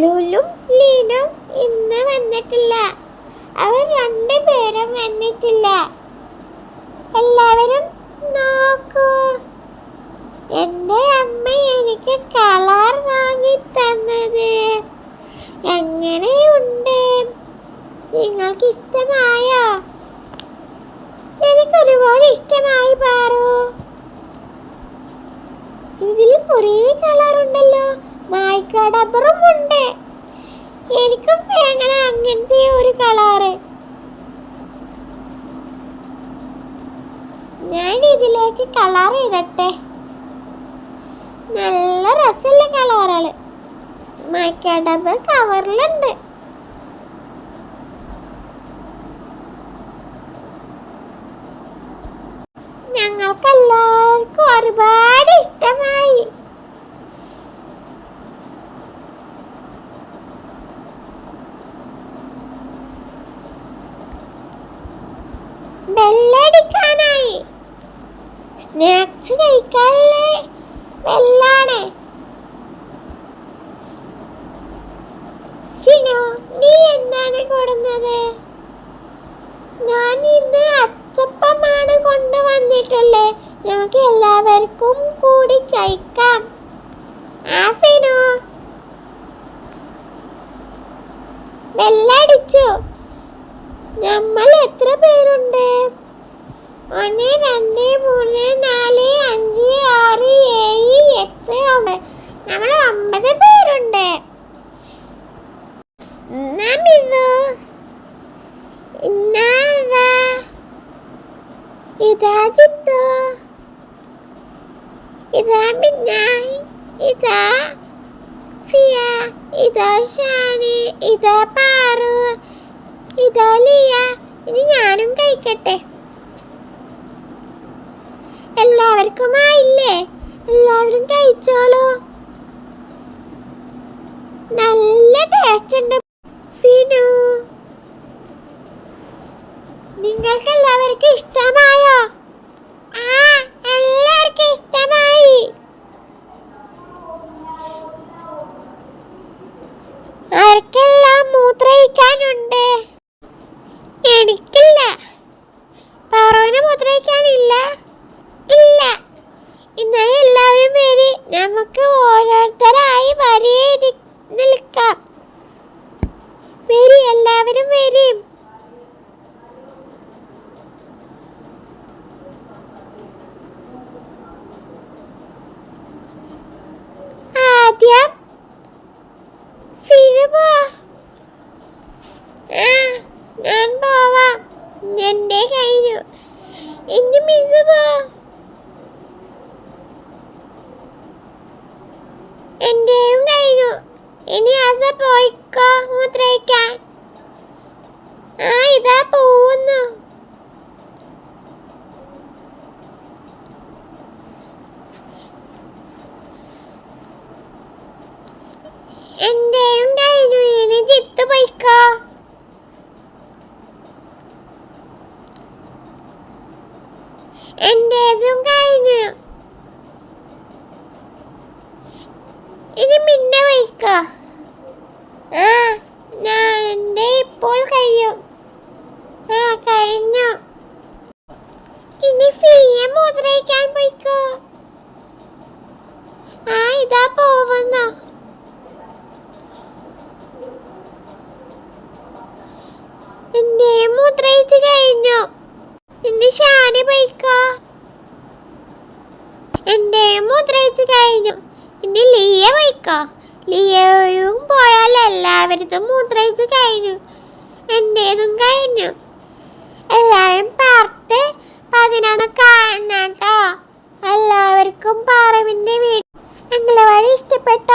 ലുലും ലീനും ഇന്ന് വന്നിട്ടില്ല. അവർ രണ്ടുപേരും വന്നിട്ടില്ല. എല്ലാവരും നോക്കൂ. എന്റെ അമ്മ എനിക്ക് കളർ വാങ്ങി തന്നത് എങ്ങനെയുണ്ട്? നിങ്ങൾക്ക് ഇഷ്ടമായോ എനിക്ക് ഒരുപാട് ഇഷ്ടമായി പാറു. ഇതിൽ കുറേ കളർ ഉണ്ടല്ലോ മായ്ക്കടബറും ഉണ്ട് എനിക്കും വേണം അങ്ങനത്തെ ഒരു കളറ് ഞാൻ ഇതിലേക്ക് കളർ ഇടട്ടെ. നല്ല രസമുള്ള കളറുകൾ മായ്ക്കടബർ കവറിലുണ്ട് ഞങ്ങൾക്ക് എല്ലാവർക്കും ഒരുപാട് ഇഷ്ടമായി. സ്നാക്സ് കഴിക്കാനുള്ള വെല്ലാണ് സിനു നീ എന്താണ് കൊടുന്നത്? ഞാൻ ഇന്ന് അച്ചപ്പമാണ് കൊണ്ടുവന്നിട്ടുള്ളത് ഞങ്ങൾക്ക് എല്ലാവർക്കും കൂടി കഴിക്കാം. ആ സിനു. ബെല്ലടിച്ചു നമ്മൾ എത്ര പേരുണ്ട്? ഒന്ന് രണ്ട് എന്നാ വാ. ഇതാ ചിത്തു ഇതാ മിന്നായി ഇതാ ഫിയ ഇതാ ഷാനി ഇതാ പാറു ഇതാ ലിയ ഇനി ഞാനും കഴിക്കട്ടെ. എല്ലാവർക്കും ആയില്ലേ? എല്ലാവരും കഴിച്ചോളൂ. നല്ല ടേസ്റ്റ് ഉണ്ട് നിങ്ങൾക്ക് എല്ലാവർക്കും ഇഷ്ടമായോ? ആ എല്ലാവർക്കും ഇഷ്ടമായി. ആർക്കെല്ലാം മൂത്രയിക്കാനുണ്ട്? എനിക്കില്ല. പറവന് മൂത്രയിക്കാനില്ല? ഇല്ല. ഇന്നലെ എല്ലാവരും വരി. നമുക്ക് ഓരോരുത്തരായി വരിയിൽ നിൽക്കാം. വരി എല്ലാവരും വരും ആദ്യം ഫിനു പോ ആ ഞാൻ പോവാം എന്റെ കഴിഞ്ഞു എന്നെ മിസ് പോ എന്റെയും കഴിഞ്ഞു ഇനി അസ പോയിക്കോ മൂത്രയിക്കാൻ ആ ഇതാ പോവുന്നു. ഇതാ പോവുന്ന. എന്റെ മൂത്രയിച്ച് കഴിഞ്ഞു. എന്റെ ഷാനി പോയിക്കോ. എന്റെ മൂത്രയിച്ച് കഴിഞ്ഞു. എന്റെ ലിയ പോയിക്കോ. ലിയയും പോയാൽ എല്ലാവരതും മൂത്രയിച്ച് കഴിഞ്ഞു. എന്റേതും കഴിഞ്ഞു. എല്ലാവരും പാർട്ട് പതിനൊന്ന് കാണാട്ടോ. എല്ലാവർക്കും പാറവിന്റെ വീട് പെട്ട